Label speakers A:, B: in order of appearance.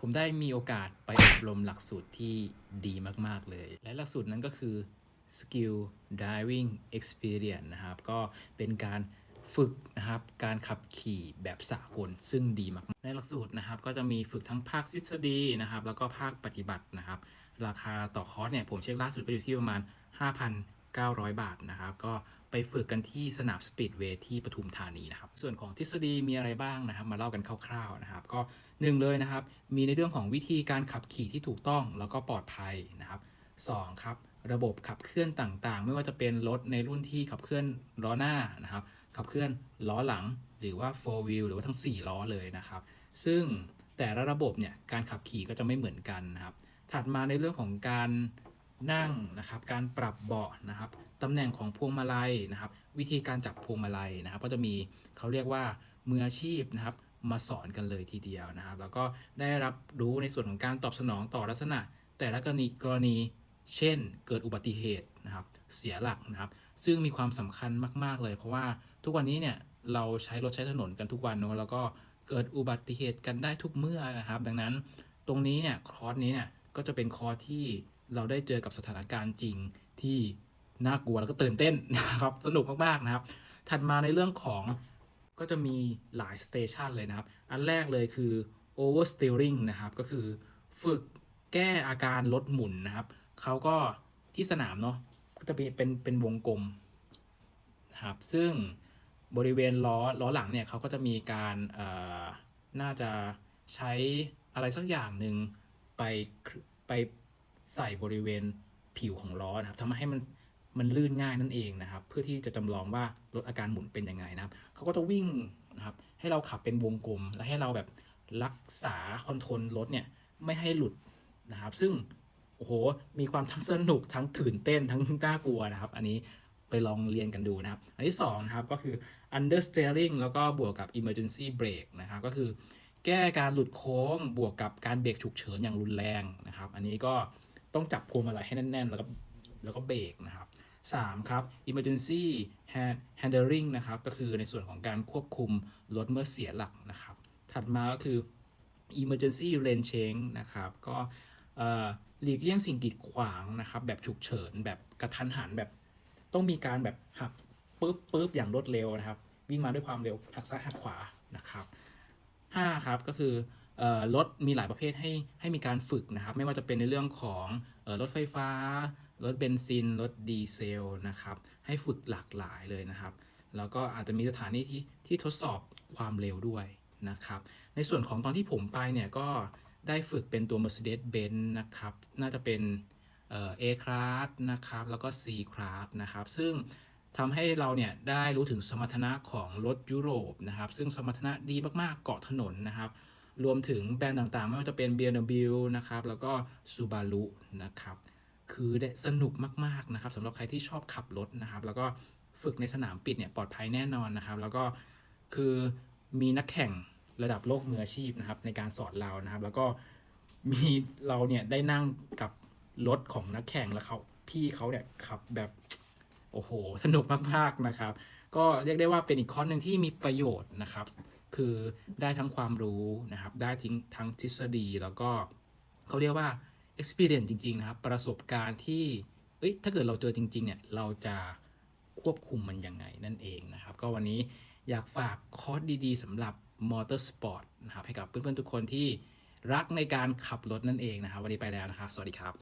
A: ผมได้มีโอกาสไปอบรมหลักสูตรที่ดีมาก ๆ เลย และหลักสูตรนั้นก็คือ Skill Driving Experience นะครับ ก็เป็นการฝึกนะครับการขับขี่แบบสากลซึ่งดีมาก ในหลักสูตรนะครับ ก็จะมีฝึกทั้งภาคทฤษฎีนะครับ แล้วก็ภาคปฏิบัตินะครับ ราคาต่อคอร์สเนี่ยผมเช็คล่าสุดก็อยู่ที่ประมาณ 5,900 บาทนะครับ ก็ ไปฝึกกันที่สนามสปีดเวย์ที่ปทุมธานีนะครับ ส่วนของทฤษฎีมีอะไรบ้างนะครับ มาเล่ากันคร่าวๆนะครับ ก็หนึ่งเลยนะครับ มีในเรื่องของวิธีการขับขี่ที่ถูกต้องแล้วก็ปลอดภัยนะครับสองครับระบบขับเคลื่อนต่างๆ ไม่ว่าจะเป็นรถในรุ่นที่ขับเคลื่อนล้อหน้านะครับ ขับเคลื่อนล้อหลังหรือว่า 4 wheel หรือว่าทั้ง 4 ล้อเลยนะครับ ซึ่งแต่ละระบบเนี่ยการขับขี่ก็จะไม่เหมือนกันนะครับ ถัดมาในเรื่องของการ นั่งนะครับการปรับเบาะนะครับตำแหน่งของพวงมาลัยนะครับ วิธีการจับพวงมาลัยนะครับ ก็จะมีเขาเรียกว่ามืออาชีพนะครับ มาสอนกันเลยทีเดียวนะครับ แล้วก็ได้รับรู้ในส่วนของการตอบสนองต่อลักษณะ แต่ละกรณีกรณีเช่น เกิดอุบัติเหตุนะครับ เสียหลักนะครับ ซึ่งมีความสำคัญมาก ๆ เลย เพราะว่าทุกวันนี้เนี่ยเราใช้รถใช้ถนนกันทุกวันเนอะแล้วก็เกิดอุบัติเหตุกันได้ทุกเมื่อนะครับ ดังนั้นตรงนี้เนี่ยคอร์สนี้เนี่ยก็จะเป็นคอร์สที่ เราได้เจอกับสถานการณ์จริงที่น่ากลัวแล้วก็ตื่นเต้นนะครับ สนุกมากๆนะครับ ถัดมาในเรื่องของก็จะมีหลายสเตชันเลยนะครับ อันแรกเลยคือ oversteering นะครับ ก็คือฝึกแก้อาการรถหมุนนะครับ เขาก็ที่สนามเนาะก็จะเป็นเป็นเป็นวงกลมนะครับ ซึ่งบริเวณล้อล้อหลังเนี่ยเขาก็จะมีการน่าจะใช้อะไรสักอย่างหนึ่งไปไป ใส่บริเวณผิวของล้อนะครับทำให้มันมันลื่นง่ายนั่นเองนะครับ เพื่อที่จะจำลองว่าลดอาการหมุนเป็นยังไงนะครับเขาก็จะวิ่งนะครับ ให้เราขับเป็นวงกลม และให้เราแบบรักษาคอนโทรลรถเนี่ยไม่ให้หลุดนะครับ ซึ่งโอ้โห มีความทั้งสนุกทั้งตื่นเต้นทั้งน่ากลัวนะครับ อันนี้ไปลองเรียนกันดูนะครับ อันที่สองนะครับก็คือ understeering แล้วก็บวกกับ emergency brake นะครับก็คือแก้การหลุดโค้งบวกกับการเบรกฉุกเฉินอย่างรุนแรงนะครับ อันนี้ก็ ต้องจับพวงมาลัยให้แน่น ๆ แล้วก็แล้วก็เบรกนะครับสามครับ emergency handling นะครับ ก็คือในส่วนของการควบคุมรถเมื่อเสียหลักนะครับ ถัดมาก็คือ emergency lane change นะครับ ก็หลีกเลี่ยงสิ่งกีดขวางนะครับ แบบฉุกเฉิน แบบกระทันหันแบบ ต้องมีการแบบหักปึ๊บปึ๊บอย่างรวดเร็วนะครับ วิ่งมาด้วยความเร็วหักซ้ายหักขวานะครับห้าครับก็คือ รถมีหลายประเภทให้ให้มีการฝึกนะครับ ไม่ว่าจะเป็นในเรื่องของรถไฟฟ้า รถเบนซิน รถดีเซลนะครับ ให้ฝึกหลากหลายเลยนะครับ แล้วก็อาจจะมีสถานีที่ที่ทดสอบความเร็วด้วยนะครับ ในส่วนของตอนที่ผมไปเนี่ยก็ได้ฝึกเป็นตัว Mercedes-Benz นะครับ น่าจะเป็นเอ่อ A class นะครับ แล้วก็ C class นะครับ ซึ่งทำให้เราเนี่ยได้รู้ถึงสมรรถนะของรถยุโรปนะครับ ซึ่งสมรรถนะดีมากๆ เกาะถนนนะครับ รวมถึงแบรนด์ต่างๆ ไม่ว่าจะเป็น BMW นะครับ แล้วก็ Subaru นะครับ คือได้สนุกมากๆนะครับสำหรับใครที่ชอบขับรถนะครับ แล้วก็ฝึกในสนามปิดเนี่ยปลอดภัยแน่นอนนะครับ แล้วก็คือมีนักแข่งระดับโลกมืออาชีพนะครับ ในการสอนเรานะครับ แล้วก็มีเราเนี่ยได้นั่งกับรถของนักแข่งแล้วเขาพี่เขาเนี่ยขับแบบโอ้โห สนุกมากๆนะครับ ก็เรียกได้ว่าเป็นอีกคอร์สหนึ่งที่มีประโยชน์นะครับ คือได้ทั้งความรู้นะครับ ได้ทิ้งทั้งทฤษฎี แล้วก็เขาเรียกว่า experience จริง ๆ นะครับ ประสบการณ์ที่เอ้ยถ้าเกิดเราเจอจริง ๆ เนี่ย เราจะควบคุมมันยังไงนั่นเองนะครับ ก็วันนี้อยากฝากคอร์สดีๆสำหรับมอเตอร์สปอร์ตนะครับ ให้กับเพื่อน ๆ ทุกคนที่รักในการขับรถนั่นเองนะครับ วันนี้ไปแล้วนะครับ สวัสดีครับ